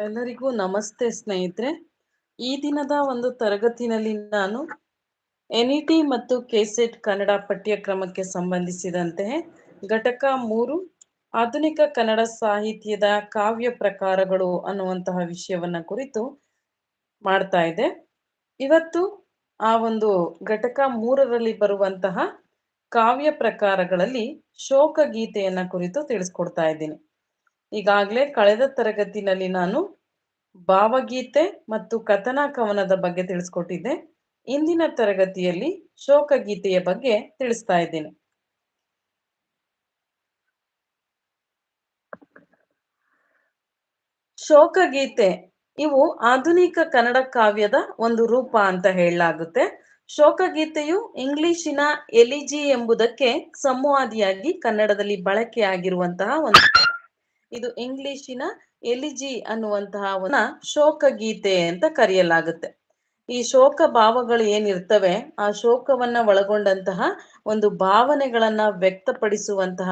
ಎಲ್ಲರಿಗೂ ನಮಸ್ತೆ ಸ್ನೇಹಿತರೆ. ಈ ದಿನದ ಒಂದು ತರಗತಿನಲ್ಲಿ ನಾನು ಎನ್ಇಟಿ ಮತ್ತು ಕೆಸೆಟ್ ಕನ್ನಡ ಪಠ್ಯಕ್ರಮಕ್ಕೆ ಸಂಬಂಧಿಸಿದಂತೆ ಘಟಕ ಮೂರು, ಆಧುನಿಕ ಕನ್ನಡ ಸಾಹಿತ್ಯದ ಕಾವ್ಯ ಪ್ರಕಾರಗಳು ಅನ್ನುವಂತಹ ವಿಷಯವನ್ನ ಕುರಿತು ಮಾಡ್ತಾ ಇದೆ ಇವತ್ತು ಆ ಒಂದು ಘಟಕ ಮೂರರಲ್ಲಿ ಬರುವಂತಹ ಕಾವ್ಯ ಪ್ರಕಾರಗಳಲ್ಲಿ ಶೋಕ ಗೀತೆಯನ್ನ ಕುರಿತು ತಿಳಿಸ್ಕೊಡ್ತಾ ಇದ್ದೀನಿ. ಈಗಾಗಲೇ ಕಳೆದ ತರಗತಿನಲ್ಲಿ ನಾನು ಭಾವಗೀತೆ ಮತ್ತು ಕಥನ ಕವನದ ಬಗ್ಗೆ ತಿಳಿಸ್ಕೊಟ್ಟಿದ್ದೆ. ಇಂದಿನ ತರಗತಿಯಲ್ಲಿ ಶೋಕಗೀತೆಯ ಬಗ್ಗೆ ತಿಳಿಸ್ತಾ ಇದ್ದೀನಿ. ಶೋಕಗೀತೆ, ಇವು ಆಧುನಿಕ ಕನ್ನಡ ಕಾವ್ಯದ ಒಂದು ರೂಪ ಅಂತ ಹೇಳಲಾಗುತ್ತೆ. ಶೋಕಗೀತೆಯು ಇಂಗ್ಲಿಶಿನ ಎಲಿಜಿ ಎಂಬುದಕ್ಕೆ ಸಂವಾದಿಯಾಗಿ ಕನ್ನಡದಲ್ಲಿ ಬಳಕೆಯಾಗಿರುವಂತಹ ಒಂದು ಇದು ಇಂಗ್ಲಿಶಿನ ಎಲಿಜಿ ಅನ್ನುವಂತಹ ಒಂದು ಶೋಕಗೀತೆ ಅಂತ ಕರೆಯಲಾಗುತ್ತೆ. ಈ ಶೋಕ ಭಾವಗಳು ಏನಿರ್ತವೆ, ಆ ಶೋಕವನ್ನ ಒಳಗೊಂಡಂತಹ ಒಂದು ಭಾವನೆಗಳನ್ನ ವ್ಯಕ್ತಪಡಿಸುವಂತಹ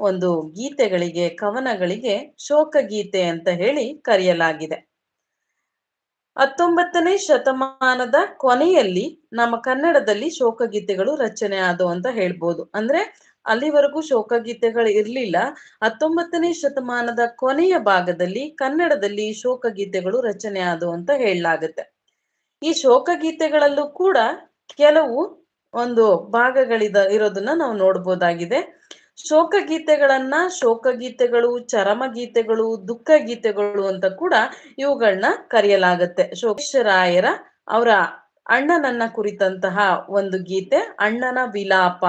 ಒಂದು ಗೀತೆಗಳಿಗೆ, ಕವನಗಳಿಗೆ ಶೋಕ ಗೀತೆ ಅಂತ ಹೇಳಿ ಕರೆಯಲಾಗಿದೆ. ಹತ್ತೊಂಬತ್ತನೇ ಶತಮಾನದ ಕೊನೆಯಲ್ಲಿ ನಮ್ಮ ಕನ್ನಡದಲ್ಲಿ ಶೋಕಗೀತೆಗಳು ರಚನೆ ಆದವು ಅಂತ ಹೇಳ್ಬೋದು. ಅಂದ್ರೆ ಅಲ್ಲಿವರೆಗೂ ಶೋಕಗೀತೆಗಳು ಇರ್ಲಿಲ್ಲ ಹತ್ತೊಂಬತ್ತನೇ ಶತಮಾನದ ಕೊನೆಯ ಭಾಗದಲ್ಲಿ ಕನ್ನಡದಲ್ಲಿ ಶೋಕಗೀತೆಗಳು ರಚನೆ ಆದವು ಅಂತ ಹೇಳಲಾಗುತ್ತೆ ಈ ಶೋಕಗೀತೆಗಳಲ್ಲೂ ಕೂಡ ಕೆಲವು ಒಂದು ಭಾಗಗಳಿದ ಇರೋದನ್ನ ನಾವು ನೋಡ್ಬೋದಾಗಿದೆ ಶೋಕಗೀತೆಗಳನ್ನ ಶೋಕಗೀತೆಗಳು ಚರಮಗೀತೆಗಳು ದುಃಖ ಗೀತೆಗಳು ಅಂತ ಕೂಡ ಇವುಗಳನ್ನ ಕರೆಯಲಾಗತ್ತೆ ಶೋಕೇಶ್ವರಾಯರ ಅವರ ಅಣ್ಣನನ್ನ ಕುರಿತಂತಹ ಒಂದು ಗೀತೆ, ಅಣ್ಣನ ವಿಲಾಪ.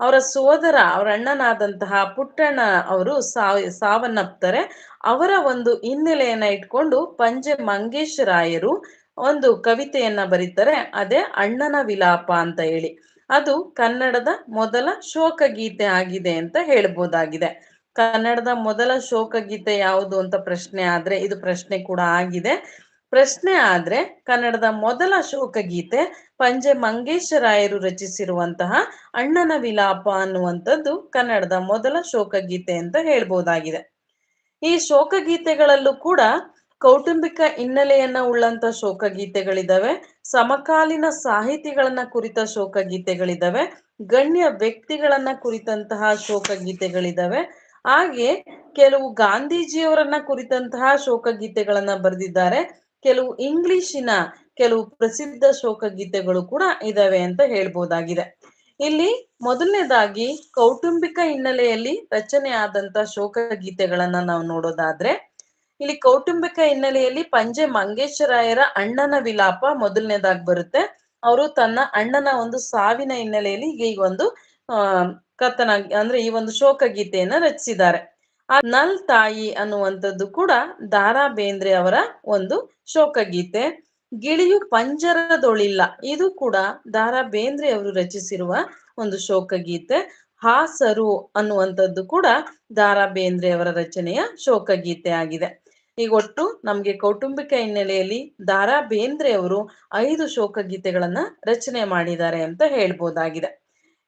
ಅವರ ಸೋದರ, ಅವರ ಅಣ್ಣನಾದಂತಹ ಪುಟ್ಟಣ್ಣ ಅವರು ಸಾವ್, ಸಾವನ್ನಪ್ತಾರೆ. ಅವರ ಒಂದು ಹಿನ್ನೆಲೆಯನ್ನ ಇಟ್ಕೊಂಡು ಪಂಜೆ ಮಂಗೇಶರಾಯರು ಒಂದು ಕವಿತೆಯನ್ನ ಬರೀತಾರೆ. ಅದೇ ಅಣ್ಣನ ವಿಲಾಪ ಅಂತ ಹೇಳಿ. ಅದು ಕನ್ನಡದ ಮೊದಲ ಶೋಕಗೀತೆ ಆಗಿದೆ ಅಂತ ಹೇಳ್ಬೋದಾಗಿದೆ. ಕನ್ನಡದ ಮೊದಲ ಶೋಕಗೀತೆ ಯಾವುದು ಅಂತ ಪ್ರಶ್ನೆ ಆದ್ರೆ ಇದು ಪ್ರಶ್ನೆ ಕೂಡ ಆಗಿದೆ. ಪ್ರಶ್ನೆ ಆದ್ರೆ ಕನ್ನಡದ ಮೊದಲ ಶೋಕಗೀತೆ ಪಂಜೆ ಮಂಗೇಶರಾಯರು ರಚಿಸಿರುವಂತಹ ಅಣ್ಣನ ವಿಲಾಪ ಅನ್ನುವಂಥದ್ದು ಕನ್ನಡದ ಮೊದಲ ಶೋಕಗೀತೆ ಅಂತ ಹೇಳ್ಬೋದಾಗಿದೆ. ಈ ಶೋಕಗೀತೆಗಳಲ್ಲೂ ಕೂಡ ಕೌಟುಂಬಿಕ ಹಿನ್ನೆಲೆಯನ್ನ ಉಳ್ಳಂತ ಶೋಕಗೀತೆಗಳಿದಾವೆ, ಸಮಕಾಲೀನ ಸಾಹಿತಿಗಳನ್ನ ಕುರಿತ ಶೋಕಗೀತೆಗಳಿದಾವೆ, ಗಣ್ಯ ವ್ಯಕ್ತಿಗಳನ್ನ ಕುರಿತಂತಹ ಶೋಕಗೀತೆಗಳಿದಾವೆ. ಹಾಗೆ ಕೆಲವು ಗಾಂಧೀಜಿಯವರನ್ನ ಕುರಿತಂತಹ ಶೋಕಗೀತೆಗಳನ್ನ ಬರೆದಿದ್ದಾರೆ. ಕೆಲವು ಇಂಗ್ಲಿಶಿನ ಕೆಲವು ಪ್ರಸಿದ್ಧ ಶೋಕಗೀತೆಗಳು ಕೂಡ ಇದಾವೆ ಅಂತ ಹೇಳ್ಬೋದಾಗಿದೆ. ಇಲ್ಲಿ ಮೊದಲನೇದಾಗಿ ಕೌಟುಂಬಿಕ ಹಿನ್ನೆಲೆಯಲ್ಲಿ ರಚನೆ ಆದಂತ ಶೋಕಗೀತೆಗಳನ್ನ ನಾವು ನೋಡೋದಾದ್ರೆ, ಇಲ್ಲಿ ಕೌಟುಂಬಿಕ ಹಿನ್ನೆಲೆಯಲ್ಲಿ ಪಂಜೆ ಮಂಗೇಶ್ವರಾಯರ ಅಣ್ಣನ ವಿಲಾಪ ಮೊದಲನೇದಾಗಿ ಬರುತ್ತೆ. ಅವರು ತನ್ನ ಅಣ್ಣನ ಒಂದು ಸಾವಿನ ಹಿನ್ನೆಲೆಯಲ್ಲಿ ಈ ಒಂದು, ಆ ಕಥನ ಅಂದ್ರೆ ಈ ಒಂದು ಶೋಕಗೀತೆಯನ್ನ ರಚಿಸಿದ್ದಾರೆ. ಆ ನಲ್ ತಾಯಿ ಅನ್ನುವಂಥದ್ದು ಕೂಡ ದಾರಾ ಬೇಂದ್ರೆ ಅವರ ಒಂದು ಶೋಕಗೀತೆ. ಗಿಳಿಯು ಪಂಜರದೊಳಿಲ್ಲ. ಇದು ಕೂಡ ದಾರಾ ಬೇಂದ್ರೆ ಅವರು ರಚಿಸಿರುವ ಒಂದು ಶೋಕಗೀತೆ. ಹಾಸರು ಅನ್ನುವಂಥದ್ದು ಕೂಡ ದಾರಾ ಬೇಂದ್ರೆ ಅವರ ರಚನೆಯ ಶೋಕಗೀತೆ ಆಗಿದೆ. ಈಗ ಒಟ್ಟು ನಮ್ಗೆ ಕೌಟುಂಬಿಕ ಹಿನ್ನೆಲೆಯಲ್ಲಿ ದಾರಾ ಬೇಂದ್ರೆ ಅವರು ಐದು ಶೋಕಗೀತೆಗಳನ್ನ ರಚನೆ ಮಾಡಿದ್ದಾರೆ ಅಂತ ಹೇಳ್ಬೋದಾಗಿದೆ.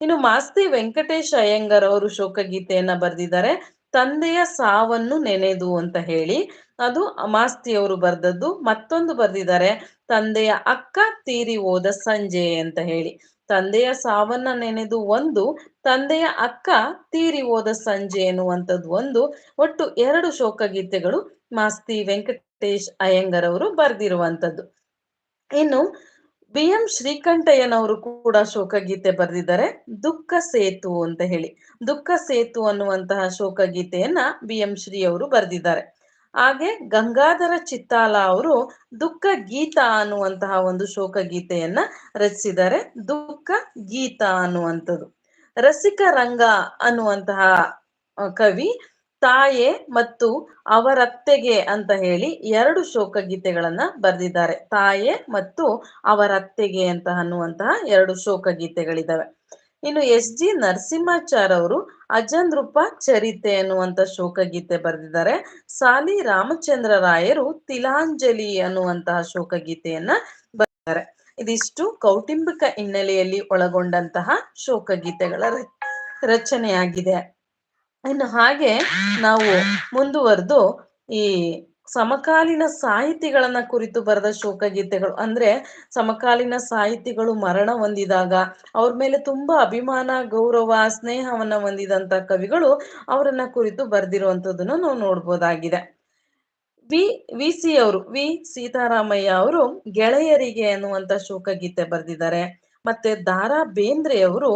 ಇನ್ನು ಮಾಸ್ತಿ ವೆಂಕಟೇಶ್ ಅಯ್ಯಂಗರ್ ಅವರು ಶೋಕಗೀತೆಯನ್ನ ಬರೆದಿದ್ದಾರೆ. ತಂದೆಯ ಸಾವನ್ನು ನೆನೆದು ಅಂತ ಹೇಳಿ ಅದು ಅಮಾಸ್ತಿಯವರು ಬರೆದದ್ದು. ಮತ್ತೊಂದು ಬರೆದಿದ್ದಾರೆ. ತಂದೆಯ ಅಕ್ಕ ತೀರಿ ಹೋದ ಸಂಜೆ ಅಂತ ಹೇಳಿ. ತಂದೆಯ ಸಾವನ್ನ ನೆನೆದು ಒಂದು, ತಂದೆಯ ಅಕ್ಕ ತೀರಿ ಹೋದ ಸಂಜೆ ಎನ್ನುವಂಥದ್ದು ಒಂದು. ಒಟ್ಟು ಎರಡು ಶೋಕಗೀತೆಗಳು ಮಾಸ್ತಿ ವೆಂಕಟೇಶ್ ಅಯ್ಯಂಗರ್ ಅವರು ಬರೆದಿರುವಂಥದ್ದು. ಇನ್ನು ಬಿ ಎಂ ಶ್ರೀಕಂಠಯ್ಯನವರು ಕೂಡ ಶೋಕಗೀತೆ ಬರೆದಿದ್ದಾರೆ. ದುಃಖ ಸೇತು ಅಂತ ಹೇಳಿ. ದುಃಖ ಸೇತು ಅನ್ನುವಂತಹ ಶೋಕಗೀತೆಯನ್ನ ಬಿ ಎಂ ಶ್ರೀ ಅವರು ಬರೆದಿದ್ದಾರೆ. ಹಾಗೆ ಗಂಗಾಧರ ಚಿತ್ತಾಲ ಅವರು ದುಃಖ ಗೀತ ಅನ್ನುವಂತಹ ಒಂದು ಶೋಕಗೀತೆಯನ್ನ ರಚಿಸಿದ್ದಾರೆ. ದುಃಖ ಗೀತ ಅನ್ನುವಂಥದ್ದು. ರಸಿಕ ರಂಗ ಅನ್ನುವಂತಹ ಕವಿ ತಾಯೆ ಮತ್ತು ಅವರತ್ತೆಗೆ ಅಂತ ಹೇಳಿ ಎರಡು ಶೋಕಗೀತೆಗಳನ್ನ ಬರೆದಿದ್ದಾರೆ. ತಾಯೆ ಮತ್ತು ಅವರತ್ತೆಗೆ ಅಂತ ಅನ್ನುವಂತಹ ಎರಡು ಶೋಕಗೀತೆಗಳಿದಾವೆ. ಇನ್ನು ಎಸ್ ಜಿ ನರಸಿಂಹಾಚಾರ್ ಅವರು ಅಜಂದ್ರೂಪ ಚರಿತೆ ಅನ್ನುವಂತ ಶೋಕಗೀತೆ ಬರೆದಿದ್ದಾರೆ. ಸಾಲಿ ರಾಮಚಂದ್ರ ರಾಯರು ತಿಲಾಂಜಲಿ ಅನ್ನುವಂತಹ ಶೋಕಗೀತೆಯನ್ನ ಬರೆದಿದ್ದಾರೆ. ಇದಿಷ್ಟು ಕೌಟುಂಬಿಕ ಹಿನ್ನೆಲೆಯಲ್ಲಿ ಒಳಗೊಂಡಂತಹ ಶೋಕಗೀತೆಗಳ ರಚನೆಯಾಗಿದೆ. ಇನ್ನು ಹಾಗೆ ನಾವು ಮುಂದುವರೆದು ಈ ಸಮಕಾಲೀನ ಸಾಹಿತಿಗಳನ್ನ ಕುರಿತು ಬರೆದ ಶೋಕಗೀತೆಗಳು. ಅಂದ್ರೆ ಸಮಕಾಲೀನ ಸಾಹಿತಿಗಳು ಮರಣ ಹೊಂದಿದಾಗ, ಅವ್ರ ಮೇಲೆ ತುಂಬಾ ಅಭಿಮಾನ, ಗೌರವ, ಸ್ನೇಹವನ್ನ ಹೊಂದಿದಂತ ಕವಿಗಳು ಅವರನ್ನ ಕುರಿತು ಬರೆದಿರುವಂತದನ್ನ ನಾವು ನೋಡ್ಬೋದಾಗಿದೆ. ವಿ ವಿ ಸಿ ಅವರು, ವಿ ಸೀತಾರಾಮಯ್ಯ ಅವರು ಗೆಳೆಯರಿಗೆ ಅನ್ನುವಂತ ಶೋಕಗೀತೆ ಬರೆದಿದ್ದಾರೆ. ಮತ್ತೆ ದಾರಾ ಬೇಂದ್ರೆ ಅವರು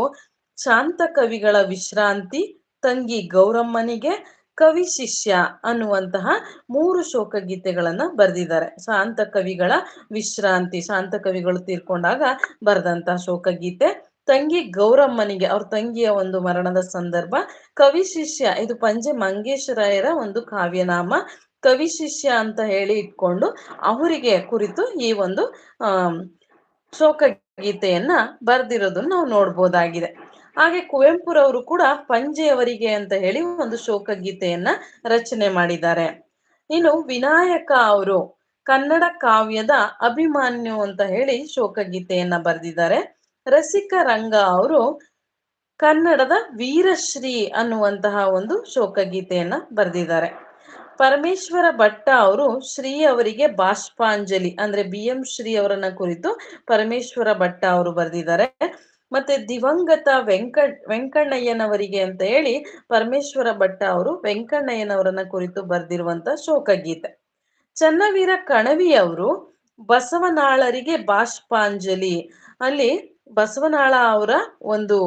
ಶಾಂತ ಕವಿಗಳ ವಿಶ್ರಾಂತಿ ತಂಗಿ ಗೌರಮ್ಮನಿಗೆ ಕವಿ ಶಿಷ್ಯ ಅನ್ನುವಂತಹ ಮೂರು ಶೋಕಗೀತೆಗಳನ್ನ ಬರೆದಿದ್ದಾರೆ. ಶಾಂತ ಕವಿಗಳ ವಿಶ್ರಾಂತಿ, ಶಾಂತ ಕವಿಗಳು ತೀರ್ಕೊಂಡಾಗ ಬರೆದಂತ ಶೋಕಗೀತೆ ತಂಗಿ ಗೌರಮ್ಮನಿಗೆ, ಅವ್ರ ತಂಗಿಯ ಒಂದು ಮರಣದ ಸಂದರ್ಭ. ಕವಿ ಶಿಷ್ಯ, ಇದು ಪಂಜೆ ಮಂಗೇಶ್ವರಾಯರ ಒಂದು ಕಾವ್ಯನಾಮ. ಕವಿ ಶಿಷ್ಯ ಅಂತ ಹೇಳಿ ಇಟ್ಕೊಂಡು ಅವರಿಗೆ ಕುರಿತು ಈ ಒಂದು ಅಹ್ ಶೋಕ ಗೀತೆಯನ್ನ ಬರ್ದಿರೋದನ್ನ ನಾವು ನೋಡ್ಬೋದಾಗಿದೆ. ಹಾಗೆ ಕುವೆಂಪುರವರು ಕೂಡ ಪಂಜೆಯವರಿಗೆ ಅಂತ ಹೇಳಿ ಒಂದು ಶೋಕಗೀತೆಯನ್ನ ರಚನೆ ಮಾಡಿದ್ದಾರೆ. ಇನ್ನು ವಿನಾಯಕ ಅವರು ಕನ್ನಡ ಕಾವ್ಯದ ಅಭಿಮಾನ್ಯು ಅಂತ ಹೇಳಿ ಶೋಕಗೀತೆಯನ್ನ ಬರೆದಿದ್ದಾರೆ. ರಸಿಕ ರಂಗ ಅವರು ಕನ್ನಡದ ವೀರಶ್ರೀ ಅನ್ನುವಂತಹ ಒಂದು ಶೋಕಗೀತೆಯನ್ನ ಬರೆದಿದ್ದಾರೆ. ಪರಮೇಶ್ವರ ಭಟ್ಟ ಅವರು ಶ್ರೀ ಅವರಿಗೆ ಬಾಷ್ಪಾಂಜಲಿ ಅಂದ್ರೆ ಬಿ ಎಂ ಶ್ರೀ ಅವರನ್ನ ಕುರಿತು ಪರಮೇಶ್ವರ ಭಟ್ಟ ಅವರು ಬರೆದಿದ್ದಾರೆ. ಮತ್ತೆ ದಿವಂಗತ ವೆಂಕಟ್ ವೆಂಕಣ್ಣಯ್ಯನವರಿಗೆ ಅಂತ ಹೇಳಿ ಪರಮೇಶ್ವರ ಭಟ್ಟ ಅವರು ವೆಂಕಣ್ಣಯ್ಯನವರನ್ನ ಕುರಿತು ಬರೆದಿರುವಂತ ಶೋಕಗೀತೆ. ಚನ್ನವೀರ ಕಣವಿ ಅವರು ಬಸವನಾಳರಿಗೆ ಬಾಷ್ಪಾಂಜಲಿ. ಅಲ್ಲಿ ಬಸವನಾಳ ಅವರ ಒಂದು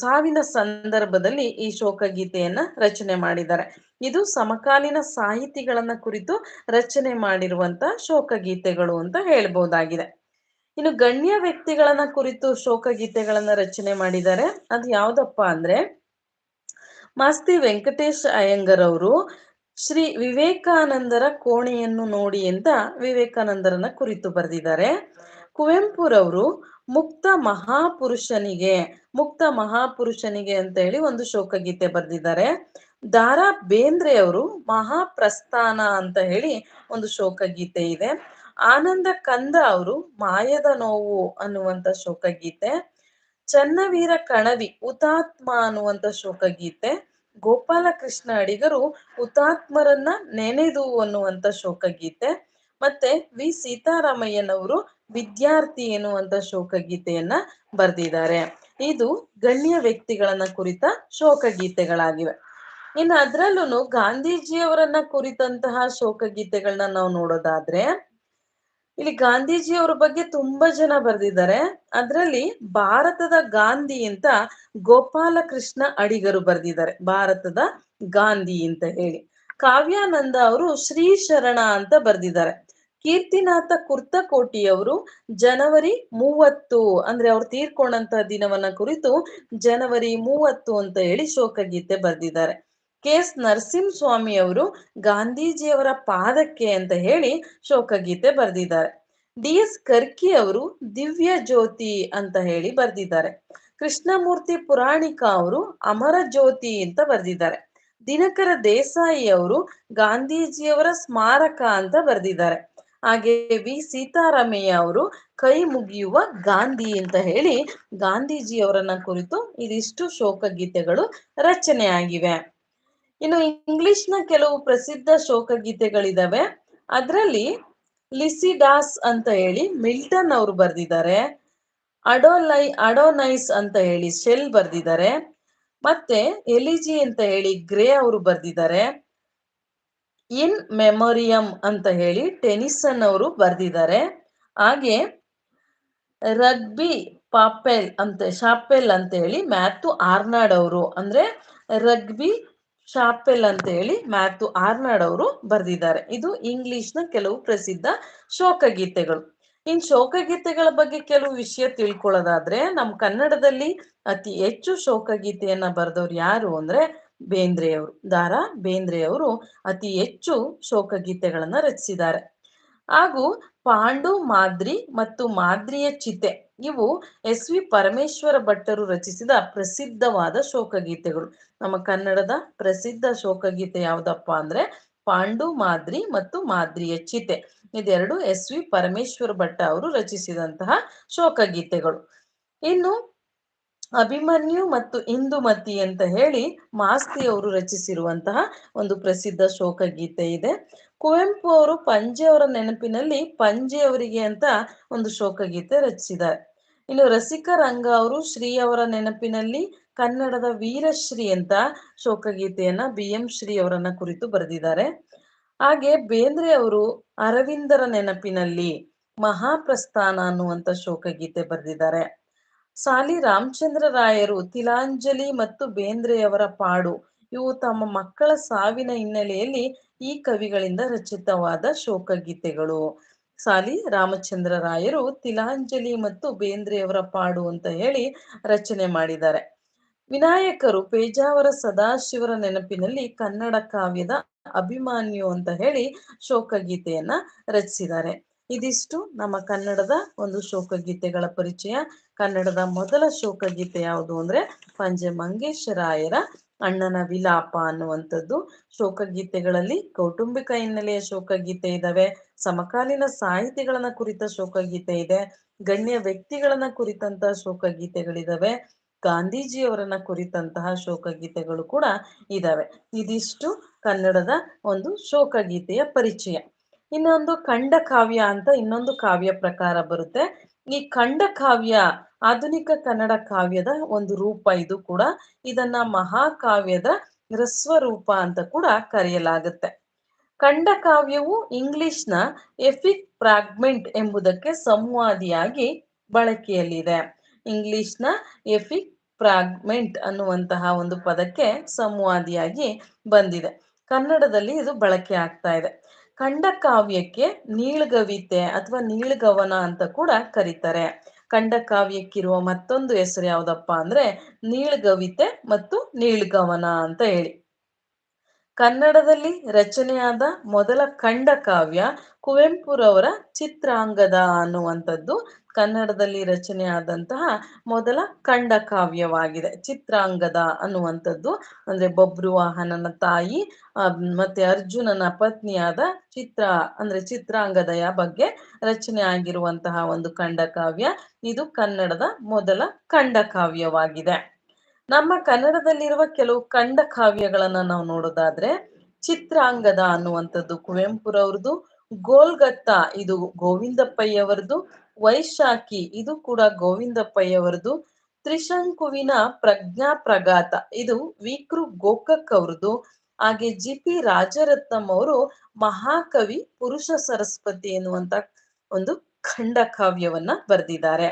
ಸಾವಿನ ಸಂದರ್ಭದಲ್ಲಿ ಈ ಶೋಕಗೀತೆಯನ್ನ ರಚನೆ ಮಾಡಿದ್ದಾರೆ. ಇದು ಸಮಕಾಲೀನ ಸಾಹಿತಿಗಳನ್ನ ಕುರಿತು ರಚನೆ ಮಾಡಿರುವಂತ ಶೋಕಗೀತೆಗಳು ಅಂತ ಹೇಳ್ಬಹುದಾಗಿದೆ ಇನ್ನು ಗಣ್ಯ ವ್ಯಕ್ತಿಗಳನ್ನ ಕುರಿತು ಶೋಕಗೀತೆಗಳನ್ನ ರಚನೆ ಮಾಡಿದ್ದಾರೆ. ಅದು ಯಾವ್ದಪ್ಪ ಅಂದ್ರೆ ಮಾಸ್ತಿ ವೆಂಕಟೇಶ್ ಅಯ್ಯಂಗರ್ ಅವರು ಶ್ರೀ ವಿವೇಕಾನಂದರ ಕೋಣೆಯನ್ನು ನೋಡಿ ಅಂತ ವಿವೇಕಾನಂದರನ್ನ ಕುರಿತು ಬರೆದಿದ್ದಾರೆ. ಕುವೆಂಪುರವರು ಮುಕ್ತ ಮಹಾಪುರುಷನಿಗೆ ಮುಕ್ತ ಮಹಾಪುರುಷನಿಗೆ ಅಂತ ಹೇಳಿ ಒಂದು ಶೋಕಗೀತೆ ಬರೆದಿದ್ದಾರೆ. ದಾರಾ ಬೇಂದ್ರೆ ಅವರು ಮಹಾಪ್ರಸ್ಥಾನ ಅಂತ ಹೇಳಿ ಒಂದು ಶೋಕಗೀತೆ ಇದೆ. ಆನಂದ ಕಂದ ಅವರು ಮಾಯದ ನೋವು ಅನ್ನುವಂತ ಶೋಕಗೀತೆ, ಚನ್ನವೀರ ಕಣವಿ ಹುತಾತ್ಮ ಅನ್ನುವಂತ ಶೋಕಗೀತೆ ಗೋಪಾಲಕೃಷ್ಣ ಅಡಿಗರು ಹುತಾತ್ಮರನ್ನ ನೆನೆದು ಅನ್ನುವಂತ ಶೋಕಗೀತೆ, ಮತ್ತೆ ವಿ ಸೀತಾರಾಮಯ್ಯನವರು ವಿದ್ಯಾರ್ಥಿ ಎನ್ನುವಂತ ಶೋಕಗೀತೆಯನ್ನ ಬರೆದಿದ್ದಾರೆ. ಇದು ಗಣ್ಯ ವ್ಯಕ್ತಿಗಳನ್ನ ಕುರಿತ ಶೋಕಗೀತೆಗಳಾಗಿವೆ. ಇನ್ನು ಅದ್ರಲ್ಲೂ ಗಾಂಧೀಜಿಯವರನ್ನ ಕುರಿತಂತಹ ಶೋಕಗೀತೆಗಳನ್ನ ನಾವು ನೋಡೋದಾದ್ರೆ ಇಲ್ಲಿ ಗಾಂಧೀಜಿ ಅವರ ಬಗ್ಗೆ ತುಂಬಾ ಜನ ಬರೆದಿದ್ದಾರೆ. ಅದ್ರಲ್ಲಿ ಭಾರತದ ಗಾಂಧಿ ಅಂತ ಗೋಪಾಲಕೃಷ್ಣ ಅಡಿಗರು ಬರೆದಿದ್ದಾರೆ. ಭಾರತದ ಗಾಂಧಿ ಅಂತ ಹೇಳಿ. ಕಾವ್ಯಾನಂದ ಅವರು ಶ್ರೀ ಶರಣ ಅಂತ ಬರೆದಿದ್ದಾರೆ. ಕೀರ್ತಿನಾಥ ಕುರ್ತಕೋಟಿ ಅವರು ಜನವರಿ ಮೂವತ್ತು ಅಂದ್ರೆ ಅವ್ರು ತೀರ್ಕೊಂಡಂತ ದಿನವನ್ನ ಕುರಿತು ಜನವರಿ ಮೂವತ್ತು ಅಂತ ಹೇಳಿ ಶೋಕಗೀತೆ ಬರೆದಿದ್ದಾರೆ. ಕೆ ಎಸ್ ನರಸಿಂಹಸ್ವಾಮಿ ಅವರು ಗಾಂಧೀಜಿಯವರ ಪಾದಕ್ಕೆ ಅಂತ ಹೇಳಿ ಶೋಕಗೀತೆ ಬರೆದಿದ್ದಾರೆ. ಡಿ ಎಸ್ ಕರ್ಕಿ ಅವರು ದಿವ್ಯ ಜ್ಯೋತಿ ಅಂತ ಹೇಳಿ ಬರೆದಿದ್ದಾರೆ. ಕೃಷ್ಣಮೂರ್ತಿ ಪುರಾಣಿಕ ಅವರು ಅಮರ ಜ್ಯೋತಿ ಅಂತ ಬರೆದಿದ್ದಾರೆ. ದಿನಕರ ದೇಸಾಯಿ ಅವರು ಗಾಂಧೀಜಿಯವರ ಸ್ಮಾರಕ ಅಂತ ಬರೆದಿದ್ದಾರೆ. ಹಾಗೆ ವಿ. ಸೀತಾರಾಮಯ್ಯ ಅವರು ಕೈ ಮುಗಿಯುವ ಗಾಂಧಿ ಅಂತ ಹೇಳಿ ಗಾಂಧೀಜಿಯವರನ್ನ ಕುರಿತು ಇದಿಷ್ಟು ಶೋಕಗೀತೆಗಳು ರಚನೆ ಆಗಿವೆ ಇನ್ನು ಇಂಗ್ಲಿಷ್ನ ಕೆಲವು ಪ್ರಸಿದ್ಧ ಶೋಕಗೀತೆಗಳಿದ್ದಾವೆ ಅದರಲ್ಲಿ ಲಿಸಿಡಾಸ್ ಅಂತ ಹೇಳಿ ಮಿಲ್ಟನ್ ಅವರು ಬರೆದಿದ್ದಾರೆ. ಅಡೋಲೈ ಅಡೋನೈಸ್ ಅಂತ ಹೇಳಿ ಶೆಲ್ ಬರೆದಿದ್ದಾರೆ. ಮತ್ತೆ ಎಲಿಜಿ ಅಂತ ಹೇಳಿ ಗ್ರೇ ಅವರು ಬರೆದಿದ್ದಾರೆ. ಇನ್ ಮೆಮೋರಿಯಂ ಅಂತ ಹೇಳಿ ಟೆನಿಸನ್ ಅವರು ಬರೆದಿದ್ದಾರೆ. ಹಾಗೆ ರಗ್ಬಿ ಪಾಪೆಲ್ ಅಂತ ಶಾಪೆಲ್ ಅಂತ ಹೇಳಿ ಮ್ಯಾಥು ಆರ್ನಾಡ್ ಅವರು. ಅಂದ್ರೆ ರಗ್ಬಿ ಶಾಪೆಲ್ ಅಂತ ಹೇಳಿ ಮ್ಯಾಥು ಆರ್ನಾಡ್ ಅವರು ಬರೆದಿದ್ದಾರೆ. ಇದು ಇಂಗ್ಲಿಷ್ನ ಕೆಲವು ಪ್ರಸಿದ್ಧ ಶೋಕಗೀತೆಗಳು. ಇನ್ ಶೋಕಗೀತೆಗಳ ಬಗ್ಗೆ ಕೆಲವು ವಿಷಯ ತಿಳ್ಕೊಳ್ಳೋದಾದ್ರೆ, ನಮ್ ಕನ್ನಡದಲ್ಲಿ ಅತಿ ಹೆಚ್ಚು ಶೋಕಗೀತೆಯನ್ನ ಬರೆದವ್ರು ಯಾರು ಅಂದ್ರೆ ಬೇಂದ್ರೆಯವರು ದಾರಾ ಬೇಂದ್ರೆಯವರು ಅತಿ ಹೆಚ್ಚು ಶೋಕಗೀತೆಗಳನ್ನ ರಚಿಸಿದ್ದಾರೆ. ಹಾಗೂ ಪಾಂಡು ಮಾದ್ರಿ ಮತ್ತು ಮಾದ್ರಿಯ ಚಿತೆ ಇವು ಎಸ್ ವಿ ಪರಮೇಶ್ವರ ಭಟ್ಟರು ರಚಿಸಿದ ಪ್ರಸಿದ್ಧವಾದ ಶೋಕಗೀತೆಗಳು. ನಮ್ಮ ಕನ್ನಡದ ಪ್ರಸಿದ್ಧ ಶೋಕಗೀತೆ ಯಾವ್ದಪ್ಪ ಅಂದ್ರೆ, ಪಾಂಡು, ಮಾದ್ರಿ ಮತ್ತು ಮಾದ್ರಿಯ ಚಿತೆ. ಇದೆರಡು ಎಸ್ ವಿ ಪರಮೇಶ್ವರ ಭಟ್ಟ ಅವರು ರಚಿಸಿದಂತಹ ಶೋಕಗೀತೆಗಳು. ಇನ್ನು ಅಭಿಮನ್ಯು ಮತ್ತು ಇಂದುಮತಿ ಅಂತ ಹೇಳಿ ಮಾಸ್ತಿ ಅವರು ರಚಿಸಿರುವಂತಹ ಒಂದು ಪ್ರಸಿದ್ಧ ಶೋಕಗೀತೆ ಇದೆ. ಕುವೆಂಪು ಅವರು ಪಂಜೆ ಅವರ ನೆನಪಿನಲ್ಲಿ ಪಂಜೆ ಅವರಿಗೆ ಅಂತ ಒಂದು ಶೋಕಗೀತೆ ರಚಿಸಿದ್ದಾರೆ. ಇನ್ನು ರಸಿಕ ರಂಗ ಅವರು ಶ್ರೀ ಅವರ ನೆನಪಿನಲ್ಲಿ ಕನ್ನಡದ ವೀರಶ್ರೀ ಅಂತ ಶೋಕಗೀತೆಯನ್ನ ಬಿ ಎಂ ಶ್ರೀ ಅವರನ್ನ ಕುರಿತು ಬರೆದಿದ್ದಾರೆ. ಹಾಗೆ ಬೇಂದ್ರೆ ಅವರು ಅರವಿಂದರ ನೆನಪಿನಲ್ಲಿ ಮಹಾಪ್ರಸ್ಥಾನ ಅನ್ನುವಂತ ಶೋಕಗೀತೆ ಬರೆದಿದ್ದಾರೆ. ಸಾಲಿ ರಾಮಚಂದ್ರ ರಾಯರು, ತಿಲಾಂಜಲಿ ಮತ್ತು ಬೇಂದ್ರೆಯವರ ಪಾಡು ಇವು ತಮ್ಮ ಮಕ್ಕಳ ಸಾವಿನ ಹಿನ್ನೆಲೆಯಲ್ಲಿ ಈ ಕವಿಗಳಿಂದ ರಚಿತವಾದ ಶೋಕಗೀತೆಗಳು. ಸಾಲಿ ರಾಮಚಂದ್ರ ರಾಯರು ತಿಲಾಂಜಲಿ ಮತ್ತು ಬೇಂದ್ರೆಯವರ ಪಾಡು ಅಂತ ಹೇಳಿ ರಚನೆ ಮಾಡಿದ್ದಾರೆ. ವಿನಾಯಕರು ಪೇಜಾವರ ಸದಾಶಿವರ ನೆನಪಿನಲ್ಲಿ ಕನ್ನಡ ಕಾವ್ಯದ ಅಭಿಮಾನ್ಯು ಅಂತ ಹೇಳಿ ಶೋಕಗೀತೆಯನ್ನ ರಚಿಸಿದ್ದಾರೆ. ಇದಿಷ್ಟು ನಮ್ಮ ಕನ್ನಡದ ಒಂದು ಶೋಕಗೀತೆಗಳ ಪರಿಚಯ. ಕನ್ನಡದ ಮೊದಲ ಶೋಕಗೀತೆ ಯಾವುದು ಅಂದ್ರೆ ಪಂಜೆ ಮಂಗೇಶರಾಯರ ಅಣ್ಣನ ವಿಲಾಪ ಅನ್ನುವಂಥದ್ದು ಶೋಕಗೀತೆಗಳಲ್ಲಿ ಕೌಟುಂಬಿಕ ಹಿನ್ನೆಲೆಯ ಶೋಕಗೀತೆ ಇದಾವೆ. ಸಮಕಾಲೀನ ಸಾಹಿತಿಗಳನ್ನ ಕುರಿತ ಶೋಕಗೀತೆ ಇದೆ. ಗಣ್ಯ ವ್ಯಕ್ತಿಗಳನ್ನ ಕುರಿತಂತಹ ಶೋಕಗೀತೆಗಳಿದಾವೆ. ಗಾಂಧೀಜಿಯವರನ್ನ ಕುರಿತಂತಹ ಶೋಕಗೀತೆಗಳು ಕೂಡ ಇದಾವೆ. ಇದಿಷ್ಟು ಕನ್ನಡದ ಒಂದು ಶೋಕಗೀತೆಯ ಪರಿಚಯ. ಇನ್ನೊಂದು ಖಂಡ ಕಾವ್ಯ ಅಂತ ಇನ್ನೊಂದು ಕಾವ್ಯ ಪ್ರಕಾರ ಬರುತ್ತೆ. ಈ ಖಂಡ ಕಾವ್ಯ ಆಧುನಿಕ ಕನ್ನಡ ಕಾವ್ಯದ ಒಂದು ರೂಪ ಇದು ಕೂಡ. ಇದನ್ನ ಮಹಾಕಾವ್ಯದ ಹ್ರಸ್ವ ರೂಪ ಅಂತ ಕೂಡ ಕರೆಯಲಾಗುತ್ತೆ. ಖಂಡ ಕಾವ್ಯವು ಇಂಗ್ಲಿಷ್ನ ಎಫಿಕ್ ಫ್ರಾಗ್ಮೆಂಟ್ ಎಂಬುದಕ್ಕೆ ಸಂವಾದಿಯಾಗಿ ಬಳಕೆಯಲ್ಲಿದೆ. ಇಂಗ್ಲಿಷ್ನ ಎಫಿಕ್ ಫ್ರಾಗ್ಮೆಂಟ್ ಅನ್ನುವಂತಹ ಒಂದು ಪದಕ್ಕೆ ಸಂವಾದಿಯಾಗಿ ಬಂದಿದೆ. ಕನ್ನಡದಲ್ಲಿ ಇದು ಬಳಕೆ ಆಗ್ತಾ ಇದೆ. ಖಂಡ ಕಾವ್ಯಕ್ಕೆ ನೀಳ್ಗವಿತೆ ಅಥವಾ ನೀಳ್ಗವನ ಅಂತ ಕೂಡ ಕರೀತಾರೆ. ಖಂಡ ಕಾವ್ಯಕ್ಕಿರುವ ಮತ್ತೊಂದು ಹೆಸರು ಯಾವುದಪ್ಪ ಅಂದ್ರೆ ನೀಳ್ಗವಿತೆ ಮತ್ತು ನೀಳ್ಗವನ ಅಂತ ಹೇಳಿ. ಕನ್ನಡದಲ್ಲಿ ರಚನೆಯಾದ ಮೊದಲ ಖಂಡ ಕಾವ್ಯ ಕುವೆಂಪುರವರ ಚಿತ್ರಾಂಗದ ಅನ್ನುವಂಥದ್ದು ಕನ್ನಡದಲ್ಲಿ ರಚನೆಯಾದಂತಹ ಮೊದಲ ಖಂಡ ಕಾವ್ಯವಾಗಿದೆ. ಚಿತ್ರಾಂಗದ ಅನ್ನುವಂಥದ್ದು ಅಂದ್ರೆ ಬಬ್ರುವಾಹನನ ತಾಯಿ ಮತ್ತೆ ಅರ್ಜುನನ ಪತ್ನಿಯಾದ ಚಿತ್ರ, ಅಂದ್ರೆ ಚಿತ್ರಾಂಗದಯ ಬಗ್ಗೆ ರಚನೆ ಆಗಿರುವಂತಹ ಒಂದು ಖಂಡ ಕಾವ್ಯ. ಇದು ಕನ್ನಡದ ಮೊದಲ ಖಂಡ ಕಾವ್ಯವಾಗಿದೆ. ನಮ್ಮ ಕನ್ನಡದಲ್ಲಿರುವ ಕೆಲವು ಕಂಡ ಕಾವ್ಯಗಳನ್ನ ನಾವು ನೋಡೋದಾದ್ರೆ ಚಿತ್ರಾಂಗದ ಅನ್ನುವಂಥದ್ದು, ಕುವೆಂಪುರವ್ರದ್ದು, ಗೋಲ್ಗತ್ತ ಇದು ಗೋವಿಂದಪ್ಪಯ್ಯವರದು ವೈಶಾಖಿ ಇದು ಕೂಡ ಗೋವಿಂದಪ್ಪಯ್ಯವರದು ತ್ರಿಶಂಕುವಿನ ಪ್ರಜ್ಞಾ ಪ್ರಗಾತ ಇದು ವಿಕೃ ಗೋಕಕ್ ಅವ್ರದ್ದು, ಹಾಗೆ ಜಿ. ಪಿ. ರಾಜರತ್ನಂ ಅವರು ಮಹಾಕವಿ ಪುರುಷ ಸರಸ್ವತಿ ಎನ್ನುವಂತ ಒಂದು ಖಂಡ ಕಾವ್ಯವನ್ನ ಬರೆದಿದ್ದಾರೆ.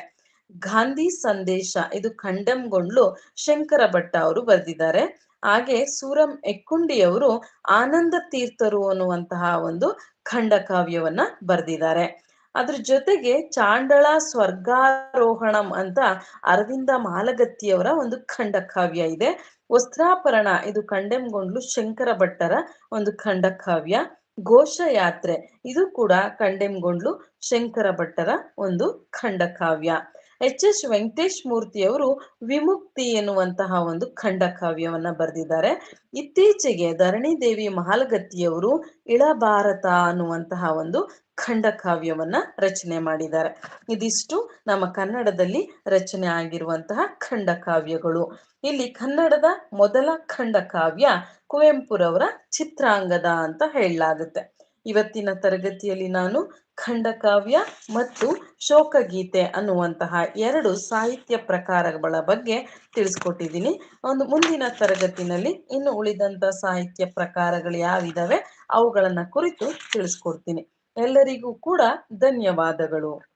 ಗಾಂಧಿ ಸಂದೇಶ, ಇದು ಖಂಡಂಗೊಂಡ್ಲು ಶಂಕರ ಭಟ್ಟ ಅವರು ಬರೆದಿದ್ದಾರೆ. ಹಾಗೆ ಸೂರಂ ಎಕ್ಕುಂಡಿ ಅವರು ಆನಂದ ತೀರ್ಥರು ಅನ್ನುವಂತಹ ಒಂದು ಖಂಡ ಕಾವ್ಯವನ್ನ ಬರೆದಿದ್ದಾರೆ. ಅದ್ರ ಜೊತೆಗೆ ಚಾಂಡಳ ಸ್ವರ್ಗಾರೋಹಣಂ ಅಂತ ಅರವಿಂದ ಮಾಲಗತ್ತಿಯವರ ಒಂದು ಖಂಡ ಕಾವ್ಯ ಇದೆ. ವಸ್ತ್ರಾಪರಣ, ಇದು ಕಂಡೆಂಗೊಂಡ್ಲು ಶಂಕರ ಭಟ್ಟರ ಒಂದು ಖಂಡ ಕಾವ್ಯ. ಘೋಷಯಾತ್ರೆ, ಇದು ಕೂಡ ಕಂಡೆಂಗೊಂಡ್ಲು ಶಂಕರ ಭಟ್ಟರ ಒಂದು ಖಂಡ ಕಾವ್ಯ. ಎಚ್ ಎಸ್ ವೆಂಕಟೇಶ್ ಮೂರ್ತಿಯವರು ವಿಮುಕ್ತಿ ಎನ್ನುವಂತಹ ಒಂದು ಖಂಡ ಕಾವ್ಯವನ್ನ ಬರೆದಿದ್ದಾರೆ. ಇತ್ತೀಚೆಗೆ ಧರಣಿ ದೇವಿ ಮಹಾಲಗತ್ತಿಯವರು ಇಳಭಾರತ ಅನ್ನುವಂತಹ ಒಂದು ಖಂಡ ಕಾವ್ಯವನ್ನ ರಚನೆ ಮಾಡಿದ್ದಾರೆ. ಇದಿಷ್ಟು ನಮ್ಮ ಕನ್ನಡದಲ್ಲಿ ರಚನೆ ಆಗಿರುವಂತಹ ಖಂಡ ಕಾವ್ಯಗಳು. ಇಲ್ಲಿ ಕನ್ನಡದ ಮೊದಲ ಖಂಡ ಕಾವ್ಯ ಕುವೆಂಪುರವರ ಚಿತ್ರಾಂಗದ ಅಂತ ಹೇಳಲಾಗುತ್ತೆ. ಇವತ್ತಿನ ತರಗತಿಯಲ್ಲಿ ನಾನು ಖಂಡಕಾವ್ಯ ಮತ್ತು ಶೋಕಗೀತೆ ಅನ್ನುವಂತಹ ಎರಡು ಸಾಹಿತ್ಯ ಪ್ರಕಾರಗಳ ಬಗ್ಗೆ ತಿಳಿಸ್ಕೊಟ್ಟಿದ್ದೀನಿ. ಒಂದು ಮುಂದಿನ ತರಗತಿನಲ್ಲಿ ಇನ್ನು ಉಳಿದಂತ ಸಾಹಿತ್ಯ ಪ್ರಕಾರಗಳು ಯಾವಿದಾವೆ ಅವುಗಳನ್ನ ಕುರಿತು ತಿಳಿಸ್ಕೊಡ್ತೀನಿ. ಎಲ್ಲರಿಗೂ ಕೂಡ ಧನ್ಯವಾದಗಳು.